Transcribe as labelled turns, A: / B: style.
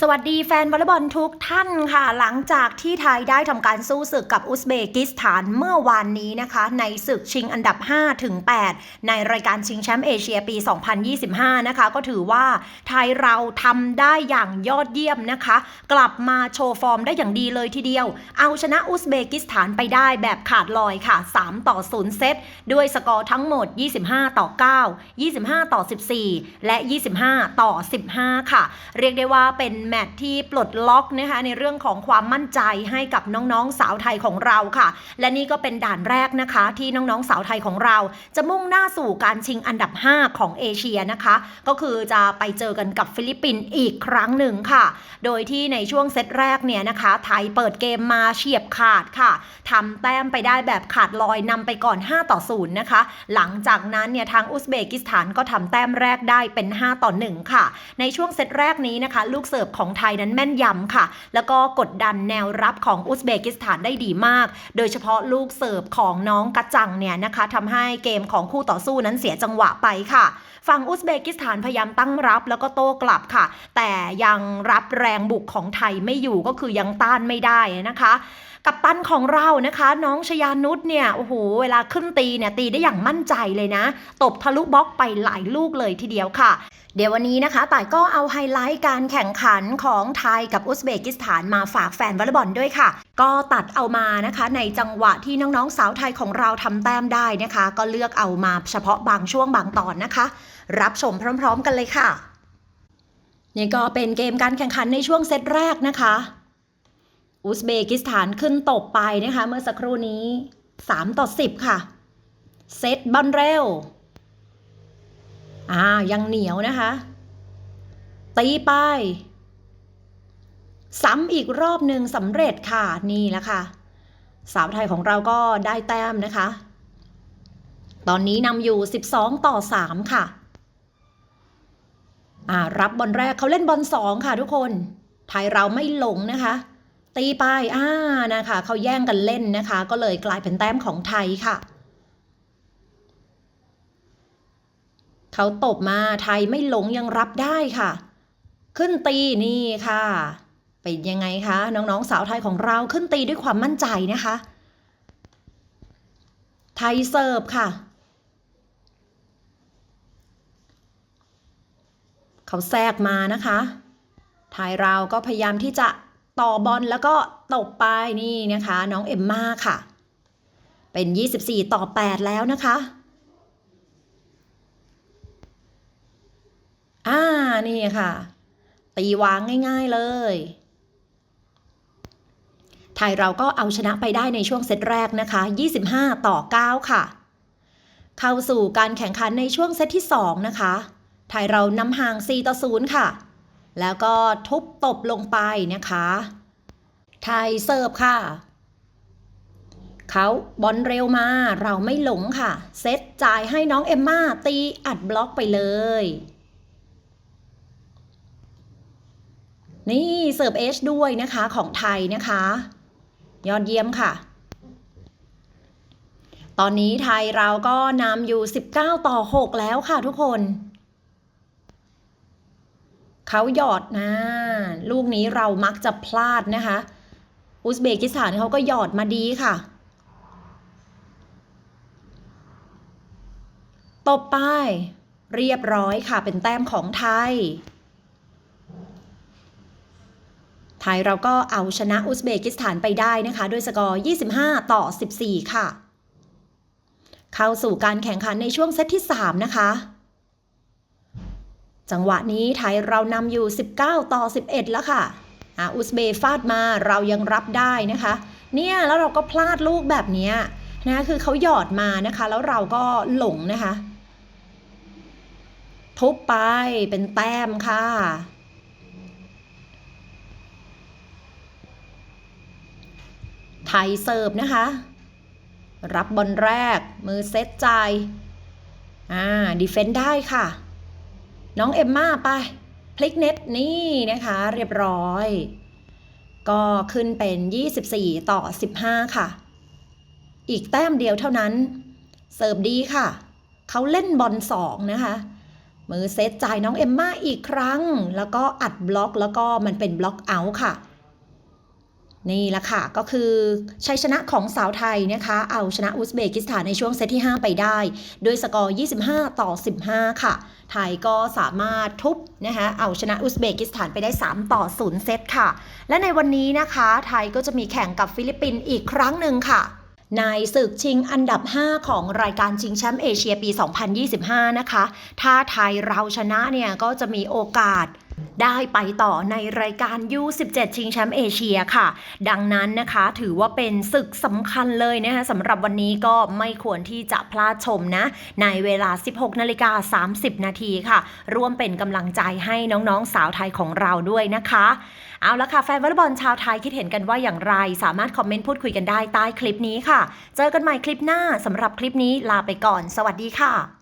A: สวัสดีแฟนวอลเลย์บอลทุกท่านค่ะ หลังจากที่ไทยได้ทำการสู้ศึกกับอุซเบกิสถานเมื่อวานนี้นะคะ ในศึกชิงอันดับ 5 ถึง 8 ในรายการชิงแชมป์เอเชียปี 2025 นะคะ ก็ถือว่าไทยเราทำได้อย่างยอดเยี่ยมนะคะ กลับมาโชว์ฟอร์มได้อย่างดีเลยทีเดียว เอาชนะอุซเบกิสถานไปได้แบบขาดลอยค่ะ 3 ต่อ 0 เซตด้วยสกอร์ทั้งหมด 25 ต่อ 9 25 ต่อ 14 และ 25 ต่อ 15 ค่ะ เรียกได้ว่าเป็นแมตช์ที่ปลดล็อกนะคะในเรื่องของความมั่นใจให้กับน้องๆสาวไทยของเราค่ะ และนี่ก็เป็นด่านแรกนะคะที่น้องๆสาวไทยของเรา จะมุ่งหน้าสู่การชิงอันดับ 5 ของเอเชียนะคะ ก็คือจะไปเจอกันกับฟิลิปปินส์อีกครั้งหนึ่งค่ะ โดยที่ในช่วงเซตแรกเนี่ยนะคะ ไทยเปิดเกมมาเฉียบขาดค่ะทำแต้มไปได้แบบขาดลอยนำไปก่อน 5 ต่อ 0 นะคะ หลังจากนั้นเนี่ยทางอุซเบกิสถานก็ทำแต้มแรกได้เป็น 5 ต่อ 1 ค่ะ ในช่วงเซตแรกนี้นะคะ ลูกเสิร์ฟของไทยนั้นแม่นยำค่ะ แล้วก็กดดันแนวรับของอุซเบกิสถานได้ดีมาก โดยเฉพาะลูกเสิร์ฟของน้องกระจังเนี่ยนะคะทำให้เกมของคู่ต่อสู้นั้นเสียจังหวะไปค่ะ ฝั่งอุซเบกิสถานพยายามตั้งรับแล้วก็โต้กลับค่ะ แต่ยังรับแรงบุกของไทยไม่อยู่ก็คือยังต้านไม่ได้นะคะ กับตันของเรานะคะ น้องชยานุชเนี่ยโอ้โหเวลาขึ้นตีเนี่ยตีได้อย่างมั่นใจเลยนะ ตบทะลุบล็อกไปหลายลูกเลยทีเดียวค่ะ เดี๋ยววันนี้นะคะต่ายก็เอาไฮไลท์การแข่งขันของไทยกับอุซเบกิสถานมาฝากแฟนวอลเลย์บอลด้วยค่ะ ก็ตัดเอามานะคะ ในจังหวะที่น้องๆสาวไทยของเราทำแต้มได้นะคะ ก็เลือกเอามาเฉพาะบางช่วงบางตอนนะคะ รับชมพร้อม ๆ กันเลยค่ะนี่ก็เป็นเกมการแข่งขันในช่วงเซตแรกนะคะ อุซเบกิสถานขึ้นตบไปนะคะ เมื่อสักครู่นี้ 3 ต่อ 10 ค่ะ เซตบอลเร็ว อ่า ยังเหนียวนะคะ ตีไป ซ้ำอีกรอบหนึ่งสำเร็จค่ะ นี่แหละค่ะ สาวไทยของเราก็ได้แต้มนะคะ ตอนนี้นำอยู่ 12 ต่อ 3 ค่ะอ่ารับบอลแรกเขาเล่นบอลสองค่ะทุกคน ไทยเราไม่หลงนะคะ ตีไปอ่านะคะเขาแย่งกันเล่นนะคะ ก็เลยกลายเป็นแต้มของไทยค่ะเขาตบมาไทยไม่หลงยังรับได้ค่ะ ขึ้นตีนี่ค่ะ เป็นยังไงคะ น้องๆสาวไทยของเราขึ้นตีด้วยความมั่นใจนะคะ ไทยเสิร์ฟค่ะเขาแทรกมานะคะไทยเราก็พยายามที่จะ ต่อบอลแล้วก็ตบไปนี่นะคะ น้องเอ็มมาค่ะ เป็น 24 ต่อ 8 แล้วนะคะอ่านี่ค่ะ ตีวางง่ายๆเลย ไทยเราก็เอาชนะไปได้ในช่วงเซตแรกนะคะ 25 ต่อ 9 ค่ะ เข้าสู่การแข่งขันในช่วงเซตที่ 2 นะคะ ไทยเรานำห่าง 4 ต่อ 0 ค่ะ แล้วก็ทุบตบลงไปนะคะ ไทยเสิร์ฟค่ะ เขาบอลเร็วมาเราไม่หลงค่ะ เซตจ่ายให้น้องเอมมาตีอัดบล็อกไปเลย นี่เสิร์ฟเอชด้วยนะคะของไทยนะคะ ยอดเยี่ยมค่ะตอนนี้ไทยเราก็นำอยู่ 19 ต่อ 6 แล้วค่ะทุกคน เขาหยอดนะ ลูกนี้เรามักจะพลาดนะคะ อุซเบกิสถานเขาก็หยอดมาดีค่ะ ตบไป เรียบร้อยค่ะเป็นแต้มของไทย ไทยเราก็เอาชนะอุซเบกิสถานไปได้นะคะ ด้วยสกอร์ 25 ต่อ 14 ค่ะ เข้าสู่การแข่งขันในช่วงเซตที่ 3 นะคะ จังหวะนี้ไทยเรานำอยู่ 19 ต่อ 11 แล้วค่ะอุซเบฟาดมาเรายังรับได้นะคะ เนี่ยแล้วเราก็พลาดลูกแบบนี้นะคือเขาหยอดมานะคะ แล้วเราก็หลงนะคะ ทุบไปเป็นแต้มค่ะไทยเสิร์ฟนะคะ รับบอลแรกมือเซตใจอ่าดีเฟนต์ได้ค่ะ น้องเอ็มมาไปพลิกเน็ตนี่นะคะเรียบร้อย ก็ขึ้นเป็น 24 ต่อ 15 ค่ะ อีกแต้มเดียวเท่านั้น เสิร์ฟดีค่ะ เขาเล่นบอลสองนะคะ มือเซตจ่ายน้องเอ็มม่าอีกครั้ง แล้วก็อัดบล็อกแล้วก็มันเป็นบล็อกเอาท์ค่ะ นี่แหละค่ะ ก็คือชัยชนะของสาวไทยนะคะ เอาชนะอุซเบกิสถานในช่วงเซตที่ 5 ไปได้ ด้วยสกอร์ 25 ต่อ 15 ค่ะ ไทยก็สามารถทุบนะคะเอาชนะอุซเบกิสถานไปได้ 3 ต่อ 0 เซตค่ะ และในวันนี้นะคะ ไทยก็จะมีแข่งกับฟิลิปปินส์อีกครั้งหนึ่งค่ะในศึกชิงอันดับ 5 ของรายการชิงแชมป์เอเชียปี 2025 นะคะ ถ้าไทยเราชนะเนี่ยก็จะมีโอกาส ได้ไปต่อในรายการ U17 ชิงแชมป์เอเชียค่ะ ดังนั้นนะคะถือว่าเป็นศึกสำคัญเลยนะคะสำหรับวันนี้ก็ไม่ควรที่จะพลาดชมนะ ในเวลา 16 นาฬิกา 30 นาทีค่ะ ร่วมเป็นกำลังใจให้น้องๆสาวไทยของเราด้วยนะคะ เอาละค่ะ แฟนวอลเลย์บอลชาวไทยคิดเห็นกันว่าอย่างไร สามารถคอมเมนต์พูดคุยกันได้ใต้คลิปนี้ค่ะ เจอกันใหม่คลิปหน้าสำหรับคลิปนี้ลาไปก่อน สวัสดีค่ะ